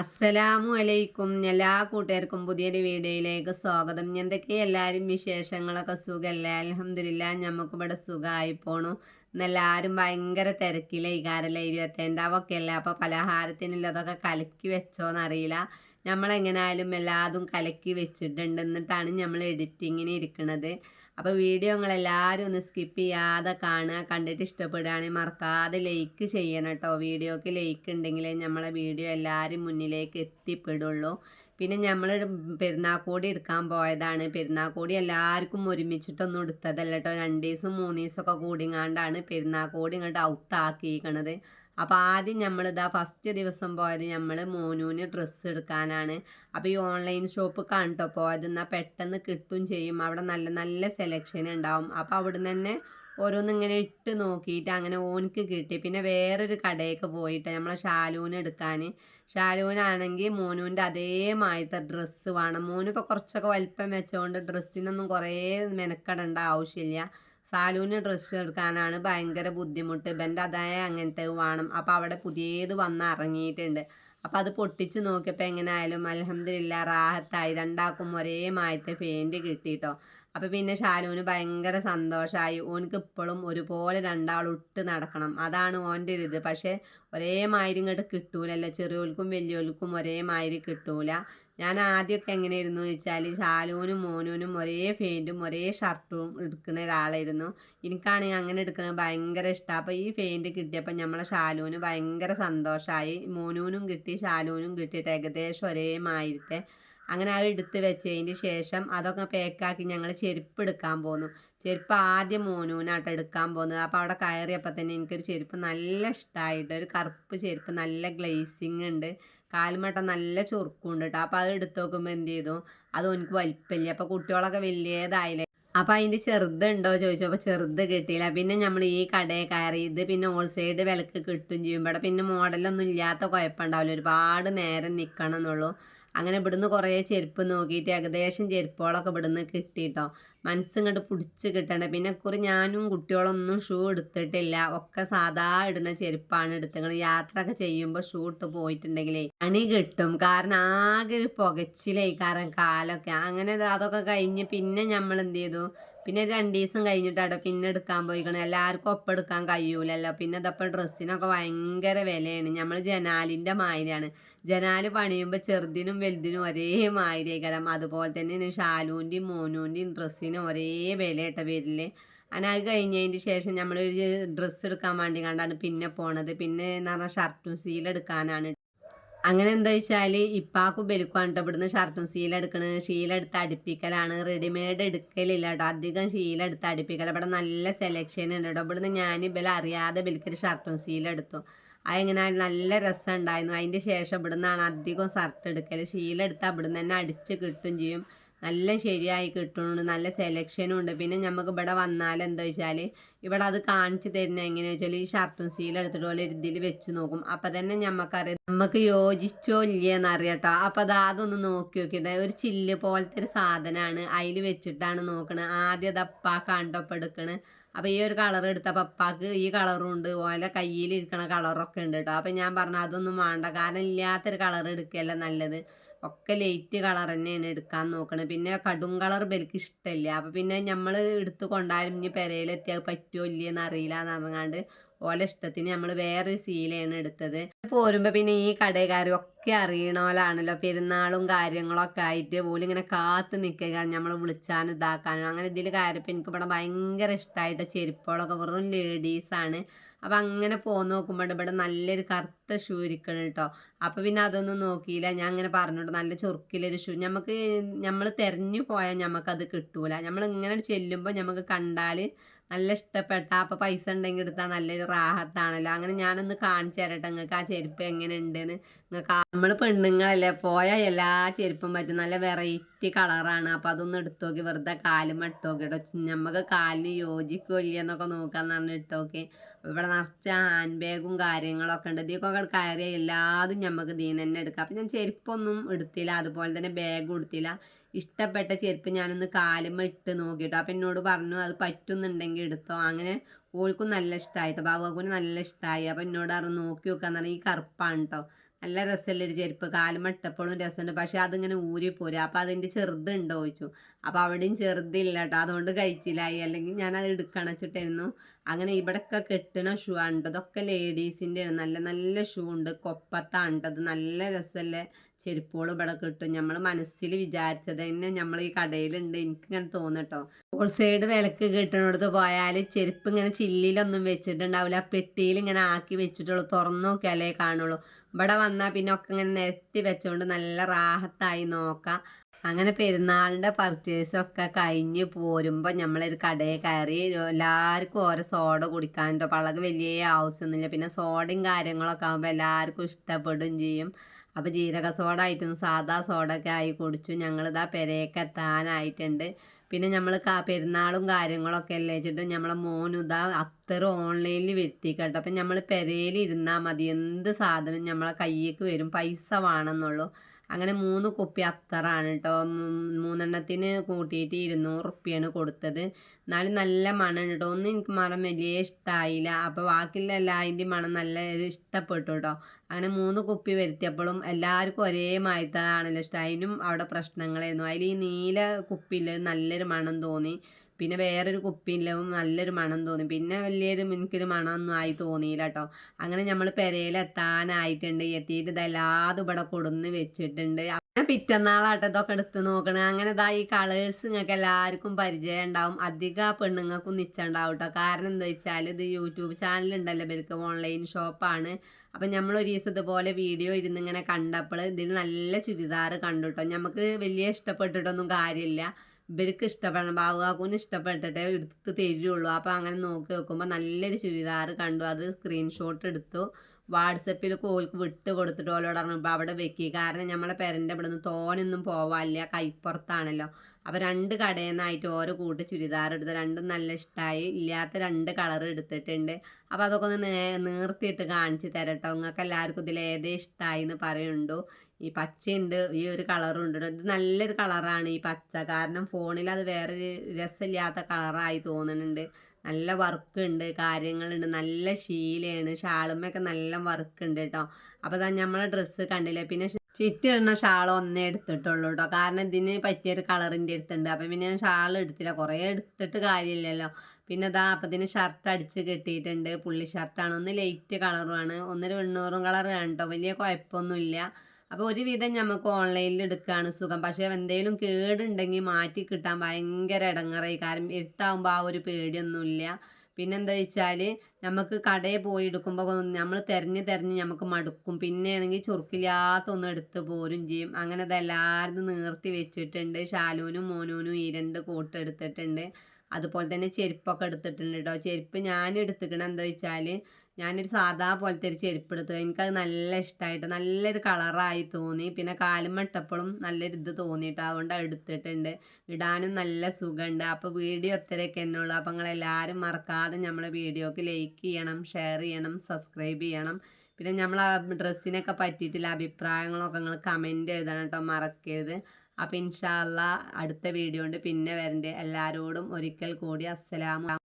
അസ്സലാമു അലൈക്കും. എല്ലാ കൂട്ടുകാർക്കും പുതിയൊരു വീഡിയോയിലേക്ക് സ്വാഗതം. എന്തൊക്കെ എല്ലാവരും വിശേഷങ്ങളൊക്കെ സുഖമല്ലേ അലഹമില്ല നമുക്ക് ഇവിടെ സുഖമായി പോണു എന്നെല്ലാവരും ഭയങ്കര തിരക്കിലേക്കാരല്ലേ ഇരുപത്തേണ്ടാവൊക്കെ അല്ലേ? അപ്പോൾ പലഹാരത്തിനുള്ളതൊക്കെ കലക്കി വെച്ചോന്നറിയില്ല. നമ്മളെങ്ങനായാലും എല്ലാതും കലക്കി വെച്ചിട്ടുണ്ട് എന്നിട്ടാണ് നമ്മൾ എഡിറ്റിങ്ങിന് ഇരിക്കുന്നത് അപ്പോൾ വീഡിയോ നിങ്ങളെല്ലാവരും ഒന്ന് സ്കിപ്പ് ചെയ്യാതെ കാണുക. കണ്ടിട്ട് ഇഷ്ടപ്പെടുകയാണെങ്കിൽ മറക്കാതെ ലൈക്ക് ചെയ്യണം കേട്ടോ. വീഡിയോക്ക് ലൈക്ക് ഉണ്ടെങ്കിലേ നമ്മളെ വീഡിയോ എല്ലാവരും മുന്നിലേക്ക് എത്തിപ്പെടുള്ളൂ. പിന്നെ നമ്മൾ പെരുന്നാക്കോടി എടുക്കാൻ പോയതാണ്. പെരുന്നാക്കോടി എല്ലാവർക്കും ഒരുമിച്ചിട്ടൊന്നും എടുത്തതല്ല കേട്ടോ. രണ്ട് ദിവസം മൂന്ന് ദിവസമൊക്കെ കൂടിങ്ങാണ്ടാണ് പെരുന്നാക്കോടി ഇങ്ങോട്ട് ഔത്താക്കിയിരിക്കണത് അപ്പോൾ ആദ്യം നമ്മൾ ഇതാ ഫസ്റ്റ് ദിവസം പോയത് നമ്മൾ മോനൂന് ഡ്രസ്സ് എടുക്കാനാണ്. അപ്പോൾ ഈ ഓൺലൈൻ ഷോപ്പ് കണ്ടോ പോയത് എന്നാൽ പെട്ടെന്ന് കിട്ടും ചെയ്യും. അവിടെ നല്ല നല്ല സെലക്ഷൻ ഉണ്ടാവും. അപ്പോൾ അവിടുന്ന് തന്നെ ഓരോന്ന് ഇങ്ങനെ ഇട്ട് നോക്കിയിട്ട് അങ്ങനെ ഓനിക്ക് കിട്ടി. പിന്നെ വേറൊരു കടയൊക്കെ പോയിട്ട് നമ്മളെ ഷാലൂന് എടുക്കാൻ ഷാലൂനാണെങ്കിൽ മോനുവിന്റെ അതേമാതിരത്തെ ഡ്രസ്സ് വേണം. മോനിപ്പോൾ കുറച്ചൊക്കെ വലിപ്പം വെച്ചുകൊണ്ട് ഡ്രസ്സിനൊന്നും കുറേ മെനക്കെടേണ്ട ആവശ്യമില്ല. സാലൂന് ഡ്രസ്സ് എടുക്കാനാണ് ഭയങ്കര ബുദ്ധിമുട്ട്. ഇവന്റെ അതായ അങ്ങനത്തെ വേണം. അപ്പോൾ അവിടെ പുതിയത് വന്ന് ഇറങ്ങിയിട്ടുണ്ട് അപ്പോൾ അത് പൊട്ടിച്ച് നോക്കിയപ്പോൾ എങ്ങനെ ആയാലും അലഹമ്മദില്ല റാഹത്തായി. രണ്ടാക്കും ഒരേ മായത്തെ പെയിന്റ് കിട്ടിയിട്ടോ അപ്പോൾ പിന്നെ ഷാനുവിന് ഭയങ്കര സന്തോഷമായി ഓനക്ക് ഇപ്പോഴും ഒരുപോലെ രണ്ടാൾ ഇട്ട് നടക്കണം. അതാണ് ഓന്റെ ഒരു ഇത്. പക്ഷേ ഒരേ മാതിരി ഇങ്ങോട്ട് കിട്ടൂലല്ലോ. ചെറിയോൽക്കും വലിയോൽക്കും ഒരേ മാതിരി കിട്ടൂല. ഞാൻ ആദ്യമൊക്കെ എങ്ങനെയായിരുന്നു ചോദിച്ചാൽ ഷാലൂനും മോനൂനും ഒരേ ഫെയിന്റും ഒരേ ഷർട്ടും എടുക്കുന്ന ഒരാളായിരുന്നു. എനിക്കാണെങ്കിൽ അങ്ങനെ എടുക്കുന്നത് ഭയങ്കര ഇഷ്ടമാണ് അപ്പോൾ ഈ ഫെയിന്റ് കിട്ടിയപ്പോൾ നമ്മളെ ഷാലൂന് ഭയങ്കര സന്തോഷമായി മോനൂനും കിട്ടി ഷാലൂനും കിട്ടിയിട്ട് ഏകദേശം ഒരേ മാതിരത്തെ അങ്ങനെ അത് എടുത്ത് വെച്ചതിന് ശേഷം അതൊക്കെ പാക്കാക്കി ഞങ്ങൾ ചെരുപ്പ് എടുക്കാൻ പോന്നു. ചെരുപ്പ് ആദ്യം മോനൂനാട്ടോ എടുക്കാൻ പോകുന്നത് അപ്പോൾ അവിടെ കയറിയപ്പോൾ തന്നെ എനിക്കൊരു ചെരുപ്പ് നല്ല ഇഷ്ടമായിട്ട് ഒരു കറുപ്പ് ചെരുപ്പ് നല്ല ഗ്ലേസിങ് ഉണ്ട് കാൽമട്ട നല്ല ചുറുക്കുണ്ട് കേട്ടോ അപ്പോൾ അത് എടുത്ത് നോക്കുമ്പോൾ എന്ത് ചെയ്തു? അത് എനിക്ക് വലിപ്പമില്ല അപ്പോൾ കുട്ടികളൊക്കെ വലിയതായില്ലേ? അപ്പോൾ അതിന്റെ ചെറുതുണ്ടോ ചോദിച്ചു. അപ്പോൾ ചെറുത് കിട്ടിയില്ല. പിന്നെ നമ്മൾ ഈ കടയിൽ കയറി ഇത് പിന്നെ ഹോൾസെയിൽ വിലക്ക് കിട്ടും ചെയ്യുമ്പോൾ പിന്നെ മോഡലൊന്നും ഇല്ലാത്ത കുഴപ്പമുണ്ടാവില്ല ഒരുപാട് നേരം നിൽക്കണം എന്നുള്ളൂ. അങ്ങനെ ഇവിടുന്ന് കുറേ ചെരുപ്പ് നോക്കിയിട്ട് ഏകദേശം ചെരുപ്പുകളൊക്കെ ഇവിടുന്ന് കിട്ടിയിട്ടോ മനസ്സിങ്ങോട്ട് പിടിച്ച് കിട്ടണ്ടേ. പിന്നെ കുറി ഞാനും കുട്ടികളൊന്നും ഷൂ എടുത്തിട്ടില്ല. ഒക്കെ സാധാ ഇടുന്ന ചെരുപ്പാണ് എടുത്തത്. യാത്ര ഒക്കെ ചെയ്യുമ്പോൾ ഷൂ ഇട്ട് പോയിട്ടുണ്ടെങ്കിലേ അണി കിട്ടും. കാരണം ആകെ ഒരു പുകച്ചിലേ കാരണം കാലൊക്കെ. അങ്ങനെ അതൊക്കെ കഴിഞ്ഞ് പിന്നെ നമ്മൾ എന്ത് ചെയ്തു? പിന്നെ രണ്ട് ദിവസം കഴിഞ്ഞിട്ടാണ് പിന്നെ എടുക്കാൻ പോയിക്കണം. എല്ലാവർക്കും ഒപ്പം എടുക്കാൻ കഴിയൂലല്ലോ. പിന്നെ ഇതപ്പം ഡ്രസ്സിനൊക്കെ ഭയങ്കര വിലയാണ്. നമ്മൾ ജനാലിന്റെ മാതിരിയാണ്. ജനാല് പണിയുമ്പോൾ ചെറുതിനും വലുതിനും ഒരേ മാതിരിയേക്കാരം അതുപോലെ തന്നെയാണ് ഷാലൂന്റെയും മോനൂന്റെയും ഡ്രസ്സിനും ഒരേ വില ഇട്ട വരില്ലേ അങ്ങനെ അത് കഴിഞ്ഞതിന് ശേഷം നമ്മൾ ഡ്രസ്സ് എടുക്കാൻ വേണ്ടി കണ്ടാണ് പിന്നെ പോണത്. പിന്നെ എന്ന് പറഞ്ഞാൽ ഷർട്ടും സീലെടുക്കാനാണ് അങ്ങനെ എന്താ വെച്ചാൽ ഇപ്പാക്ക് ബെലുക്കാണ് ഇവിടുന്ന് ഷർട്ടും ശീലെടുക്കണത് ശീലെടുത്ത് അടുപ്പിക്കലാണ്. റെഡിമെയ്ഡ് എടുക്കലില്ല കേട്ടോ. അധികം ശീലെടുത്ത് അടുപ്പിക്കൽ ഇവിടെ നല്ല സെലക്ഷൻ ഉണ്ട് കേട്ടോ. ഇവിടുന്ന് ഞാൻ ഇബല അറിയാതെ ബെലിക്കൊരു ഷർട്ടും ശീലെടുത്തു അതെങ്ങനെ നല്ല രസം ഉണ്ടായിരുന്നു അതിന്റെ ശേഷം ഇവിടുന്നാണ് അധികം ഷർട്ട് എടുക്കൽ ശീലെടുത്ത് അവിടുന്ന് തന്നെ അടിച്ച് കിട്ടും ചെയ്യും. നല്ല ശരിയായി കിട്ടുന്നുണ്ട് നല്ല സെലക്ഷനും ഉണ്ട്. പിന്നെ നമുക്ക് ഇവിടെ വന്നാൽ എന്താ വെച്ചാൽ ഇവിടെ അത് കാണിച്ചു തരുന്ന എങ്ങനെയാ വെച്ചാൽ ഈ ഷർട്ടും സീലും എടുത്തിട്ട് പോലെ ഇതിൽ വെച്ച് നോക്കും. അപ്പം തന്നെ നമുക്കറിയാം നമുക്ക് യോജിച്ചോ ഇല്ലയെന്ന് അറിയട്ടോ അപ്പം അത് അതൊന്ന് നോക്കി നോക്കിയിട്ട് ഒരു ചില്ല് പോലത്തെ ഒരു സാധനമാണ് അതിൽ വെച്ചിട്ടാണ് നോക്കണത് ആദ്യം അത് അപ്പാ കണ്ടൊപ്പം അപ്പം ഈ ഒരു കളർ എടുത്ത പപ്പാക്ക് ഈ കളറും ഉണ്ട്. ഓലെ കയ്യിലിരിക്കണ കളറൊക്കെ ഉണ്ട് കേട്ടോ അപ്പം ഞാൻ പറഞ്ഞു അതൊന്നും വേണ്ട. കാരണം ഇല്ലാത്തൊരു കളർ എടുക്കുകയല്ല നല്ലത്. ഒക്കെ ലൈറ്റ് കളർ തന്നെയാണ് എടുക്കാൻ നോക്കണത്. പിന്നെ കടും കളർ ബലിക്ക് ഇഷ്ടമല്ല. അപ്പം പിന്നെ നമ്മൾ എടുത്ത് കൊണ്ടാലും ഇനി പെരയിലെത്തിയാൽ പറ്റുമോ ഇല്ലയെന്ന് അറിയില്ല എന്ന് പറഞ്ഞാണ്ട് ഓലെ ഇഷ്ടത്തിന് നമ്മൾ വേറൊരു സീലയാണ് എടുത്തത്. പോരുമ്പോൾ പിന്നെ ഈ കടകാരും ഒക്കെ അറിയണോലാണല്ലോ പെരുന്നാളും കാര്യങ്ങളൊക്കെ ആയിട്ട് പോലും ഇങ്ങനെ കാത്ത് നിൽക്കുക നമ്മൾ വിളിച്ചാനും ഇതാക്കാനും. അങ്ങനെ ഇതിൽ കാര്യപ്പം എനിക്ക് ഇവിടെ ഭയങ്കര ഇഷ്ടമായിട്ട് ചെരുപ്പുകളൊക്കെ വെറും ലേഡീസാണ് അപ്പം അങ്ങനെ പോന്ന് നോക്കുമ്പോൾ ഇവിടെ നല്ലൊരു കറുത്ത ഷൂ ഇരിക്കണം കേട്ടോ അപ്പം പിന്നെ അതൊന്നും നോക്കിയില്ല. ഞാൻ അങ്ങനെ പറഞ്ഞോട്ടോ നല്ല ചൊറുക്കിലൊരു ഷൂ. നമുക്ക് നമ്മൾ തിരഞ്ഞു പോയാൽ നമുക്കത് കിട്ടൂല. നമ്മൾ ഇങ്ങനെ ചെല്ലുമ്പോൾ നമുക്ക് കണ്ടാൽ നല്ല ഇഷ്ടപ്പെട്ട അപ്പോൾ പൈസ ഉണ്ടെങ്കിൽ എടുത്താൽ നല്ലൊരു റാഹത്താണല്ലോ. അങ്ങനെ ഞാനൊന്ന് കാണിച്ചു തരട്ടെ നിങ്ങൾക്ക് ആ ചെരുപ്പ് എങ്ങനെ ഉണ്ടെന്ന് നിങ്ങൾക്ക് നമ്മൾ പെണ്ണുങ്ങളല്ലേ പോയാൽ എല്ലാ ചെരുപ്പും പറ്റും. നല്ല വെറൈറ്റി കളറാണ്. അപ്പോൾ അതൊന്ന് എടുത്തു നോക്കി വെറുതെ കാലും ഇട്ടോക്കി കേട്ടോ നമുക്ക് കാലിന് യോജിക്കോ ഇല്ലയെന്നൊക്കെ നോക്കാന്ന് പറഞ്ഞ് ഇട്ട് നോക്കി ഇവിടെ നിറച്ച ഹാൻഡ് ബാഗും കാര്യങ്ങളൊക്കെ ഉണ്ട്. ഇതിക്കൊക്കെ കയറിയ എല്ലാതും നമുക്ക് ഇതിൽ എടുക്കാം. അപ്പം ഞാൻ ചെരുപ്പൊന്നും എടുത്തില്ല. അതുപോലെ തന്നെ ബാഗും എടുത്തില്ല. ഇഷ്ടപ്പെട്ട ചെരുപ്പ് ഞാനൊന്ന് കാലുമ്മ ഇട്ട് നോക്കിട്ടോ അപ്പം എന്നോട് പറഞ്ഞു അത് പറ്റുന്നുണ്ടെങ്കിൽ എടുത്തോ. അങ്ങനെ ഓൾക്കും നല്ല ഇഷ്ടമായിട്ടോ ബാബുവിന് നല്ല ഇഷ്ടമായി അപ്പം എന്നോട് പറഞ്ഞു നോക്കി നോക്കാന്ന് പറഞ്ഞാൽ ഈ കറുപ്പാണ് കേട്ടോ നല്ല രസമല്ലേ ഒരു ചെരുപ്പ് കാലുമ്മ ഇട്ടപ്പോഴും രസമുണ്ട് പക്ഷെ അതിങ്ങനെ ഊരി പോരും അപ്പം അതിന്റെ ചെറുതുണ്ടോ ചോദിച്ചു. അപ്പം അവിടെയും ചെറുതില്ല കേട്ടോ അതുകൊണ്ട് കഴിച്ചില്ലായി അല്ലെങ്കിൽ ഞാൻ അത് എടുക്കണച്ചിട്ടായിരുന്നു അങ്ങനെ ഇവിടെയൊക്കെ കെട്ടണ ഷൂ ആണ് ഇതൊക്കെ ലേഡീസിന്റെ നല്ല നല്ല ഷൂ ഉണ്ട്. കൊപ്പത്താണ്ടത് നല്ല രസമല്ലേ ചെരുപ്പുകൾ ഇവിടെ കിട്ടും. നമ്മൾ മനസ്സിൽ വിചാരിച്ചത് തന്നെ നമ്മൾ ഈ കടയിലുണ്ട്. എനിക്ക് ഇങ്ങനെ തോന്നട്ടോ ഹോൾസൈഡ് വിലക്ക് കിട്ടണടുത്ത് പോയാൽ ചെരുപ്പ് ഇങ്ങനെ ചില്ലിലൊന്നും വെച്ചിട്ടുണ്ടാവില്ല പെട്ടിയിൽ ഇങ്ങനെ ആക്കി വെച്ചിട്ടുള്ളൂ. തുറന്നു നോക്കിയാലേ കാണുള്ളൂ. ഇവിടെ വന്നാൽ പിന്നെ ഒക്കെ ഇങ്ങനെ നിരത്തി വെച്ചുകൊണ്ട് നല്ല റാഹത്തായി നോക്കാം. അങ്ങനെ പെരുന്നാളിന്റെ പർച്ചേസൊക്കെ കഴിഞ്ഞ് പോരുമ്പോൾ നമ്മളൊരു കടയിൽ കയറി എല്ലാവർക്കും ഓരോ സോഡ കുടിക്കാനുണ്ടോ? പളക് വലിയ ആവശ്യമൊന്നുമില്ല. പിന്നെ സോഡയും കാര്യങ്ങളൊക്കെ ആകുമ്പോൾ എല്ലാവർക്കും ഇഷ്ടപ്പെടുകയും ചെയ്യും. അപ്പോൾ ജീരക സോഡ ആയിട്ടും സാദാ സോഡ ഒക്കെ ആയി കുടിച്ചു. ഞങ്ങളിതാ പെരയൊക്കെ എത്താനായിട്ടുണ്ട്. പിന്നെ നമ്മൾ പെരുന്നാളും കാര്യങ്ങളൊക്കെ അല്ലേ വെച്ചിട്ട് നമ്മളെ മോനുതാ അത്ര ഓൺലൈനിൽ വരുത്തിക്കട്ടോ. അപ്പം നമ്മൾ പെരയിൽ ഇരുന്നാൽ മതി. എന്ത് സാധനം നമ്മളെ കയ്യേക്ക് വരും? പൈസ വേണമെന്നുള്ളൂ അങ്ങനെ മൂന്ന് കുപ്പി അത്തറാണ് കേട്ടോ മൂന്നെണ്ണത്തിന് കൂട്ടിയിട്ട് ഇരുന്നൂറ് റുപ്യാണ് കൊടുത്തത്. എന്നാലും നല്ല മണം കേട്ടോ ഒന്നും എനിക്ക് മണം വലിയ ഇഷ്ടമായില്ല അപ്പോൾ ബാക്കിയുള്ള എല്ലാതിന്റെയും മണം നല്ല ഇഷ്ടപ്പെട്ടു കേട്ടോ അങ്ങനെ മൂന്ന് കുപ്പി വരുത്തിയപ്പോഴും എല്ലാവർക്കും ഒരേ മായത്തതാണല്ലോ ഇഷ്ടം. അതിനും അവിടെ പ്രശ്നങ്ങളായിരുന്നു. അതിൽ ഈ നീല കുപ്പിയിൽ നല്ലൊരു മണം തോന്നി. പിന്നെ വേറൊരു കുപ്പിയിലും നല്ലൊരു മണം തോന്നി. പിന്നെ വലിയൊരു എനിക്കൊരു മണമൊന്നും ആയി തോന്നിയില്ല കേട്ടോ അങ്ങനെ നമ്മൾ പെരയിലെത്താനായിട്ടുണ്ട് എത്തിയിട്ട് ഇതല്ലാതെ ഇവിടെ കൊടുന്ന് വെച്ചിട്ടുണ്ട്. പിന്നെ പിറ്റന്നാളാട്ടോ ഇതൊക്കെ എടുത്ത് നോക്കണേ. അങ്ങനെ ഇതാ ഈ കളേഴ്സ് നിങ്ങൾക്ക് എല്ലാവർക്കും പരിചയം ഉണ്ടാവും. അധിക പെണ്ണുങ്ങൾക്കും നിച്ചുണ്ടാവും കേട്ടോ കാരണം എന്താ വെച്ചാൽ ഇത് യൂട്യൂബ് ചാനൽ ഉണ്ടല്ലോ. ഇവർക്ക് ഓൺലൈൻ ഷോപ്പാണ് അപ്പം നമ്മൾ ഒരു ദിവസം ഇതുപോലെ വീഡിയോ ഇരുന്ന് ഇങ്ങനെ കണ്ടപ്പോൾ ഇതിൽ നല്ല ചുരിദാർ കണ്ടു കേട്ടോ നമുക്ക് വലിയ ഇഷ്ടപ്പെട്ടിട്ടൊന്നും കാര്യമില്ല. ഇവർക്ക് ഇഷ്ടപ്പെടണം. ബാബുകാക്കൂന് ഇഷ്ടപ്പെട്ടിട്ടേ എടുത്ത് തരുള്ളൂ. അപ്പോൾ അങ്ങനെ നോക്കി നോക്കുമ്പോൾ നല്ലൊരു ചുരിദാർ കണ്ടു. അത് സ്ക്രീൻഷോട്ട് എടുത്തു. വാട്സപ്പിൽ കോൾക്ക് വിട്ട് കൊടുത്തിട്ട് ഓലോട് പറഞ്ഞു ഇപ്പോൾ അവിടെ വെക്കി. കാരണം നമ്മളെ പെരന്റെ ഇവിടെ നിന്ന് തോനൊന്നും പോവാനില്ല. കൈപ്പുറത്താണല്ലോ. അപ്പോൾ രണ്ട് കടയിൽ നിന്നായിട്ട് ഓരോ കൂട്ട് ചുരിദാർ എടുത്ത് രണ്ടും നല്ല ഇഷ്ടമായി ഇല്ലാത്ത രണ്ട് കളർ എടുത്തിട്ടുണ്ട്. അപ്പോൾ അതൊക്കെ ഒന്ന് നേ നിർത്തിയിട്ട് കാണിച്ച് തരട്ടോ. നിങ്ങൾക്ക് എല്ലാവർക്കും ഇതിൽ ഏതേ ഇഷ്ടമായി എന്ന് പറയുന്നുണ്ടോ ഈ പച്ചയുണ്ട് ഈ ഒരു കളറും ഉണ്ട് ഇത് നല്ലൊരു കളറാണ് ഈ പച്ച. കാരണം ഫോണിൽ അത് വേറൊരു രസമില്ലാത്ത കളറായി തോന്നുന്നുണ്ട്. നല്ല വർക്ക് ഉണ്ട് കാര്യങ്ങളുണ്ട്. നല്ല ശീലയാണ് ഷാളുമ്മയൊക്കെ നല്ല വർക്ക് ഉണ്ട് കേട്ടോ. അപ്പോൾ അതാ നമ്മളെ ഡ്രസ്സ് കണ്ടില്ലേ? പിന്നെ ചിറ്റിടുന്ന ഷാൾ ഒന്നേ എടുത്തിട്ടുള്ളൂ കേട്ടോ. കാരണം ഇതിന് പറ്റിയൊരു കളറിന്റെ അടുത്തുണ്ട്. അപ്പം പിന്നെ ഞാൻ ഷാൾ എടുത്തില്ല. കുറേ എടുത്തിട്ട് കാര്യമില്ലല്ലോ. പിന്നെ ഇതാ അപ്പം ഇതിന് ഷർട്ട് അടിച്ച് കെട്ടിയിട്ടുണ്ട്. പുള്ളി ഷർട്ടാണ് ഒന്ന് ലൈറ്റ് കളറുമാണ് ഒന്നൊരു വെണ്ണൂറും കളറാണ് കേട്ടോ. വലിയ കുഴപ്പമൊന്നുമില്ല. അപ്പോൾ ഒരുവിധം നമുക്ക് ഓൺലൈനിൽ എടുക്കുകയാണ് സുഖം. പക്ഷേ എന്തെങ്കിലും കേടുണ്ടെങ്കിൽ മാറ്റി കിട്ടാൻ ഭയങ്കര ഇടങ്ങറായി കാരണം എടുത്താകുമ്പോൾ ആ ഒരു പേടിയൊന്നുമില്ല. പിന്നെന്താ വെച്ചാൽ നമുക്ക് കടയിൽ പോയി എടുക്കുമ്പോൾ നമ്മൾ തിരഞ്ഞ് തിരഞ്ഞ് നമുക്ക് മടുക്കും. പിന്നെ ആണെങ്കിൽ ചുറുക്കില്ലാത്ത ഒന്ന് എടുത്ത് പോരും ചെയ്യും. അങ്ങനെ അതെല്ലാവരും നീർത്തി വെച്ചിട്ടുണ്ട്. ഷാലൂനും മോനൂനും ഈ രണ്ട് കോട്ട് എടുത്തിട്ടുണ്ട്. അതുപോലെ തന്നെ ചെരുപ്പൊക്കെ എടുത്തിട്ടുണ്ട് കേട്ടോ ചെരുപ്പ് ഞാൻ എടുത്തിക്കണം എന്താ വെച്ചാൽ ഞാനൊരു സാധാ പോലത്തെ ഒരു ചെരുപ്പ് എടുത്തു എനിക്കത് നല്ല ഇഷ്ടമായിട്ട് നല്ലൊരു കളറായി തോന്നി. പിന്നെ കാലും മട്ടപ്പോഴും നല്ലൊരു ഇത് തോന്നിയിട്ട് അതുകൊണ്ട് എടുത്തിട്ടുണ്ട്. ഇടാനും നല്ല സുഖമുണ്ട് അപ്പോൾ വീഡിയോ ഒത്തരയൊക്കെ എന്നുള്ളൂ അപ്പോൾ നിങ്ങളെല്ലാവരും മറക്കാതെ നമ്മളെ വീഡിയോക്ക് ലൈക്ക് ചെയ്യണം ഷെയർ ചെയ്യണം സബ്സ്ക്രൈബ് ചെയ്യണം. പിന്നെ നമ്മൾ ആ ഡ്രസ്സിനൊക്കെ പറ്റിയിട്ടുള്ള അഭിപ്രായങ്ങളൊക്കെ നിങ്ങൾ കമന്റ് എഴുതണം കേട്ടോ മറക്കരുത്. അപ്പോൾ ഇൻഷാല്ല അടുത്ത വീഡിയോ ഉണ്ട് പിന്നെ വരണ്ടേ. എല്ലാവരോടും ഒരിക്കൽ കൂടി അസ്സലാമു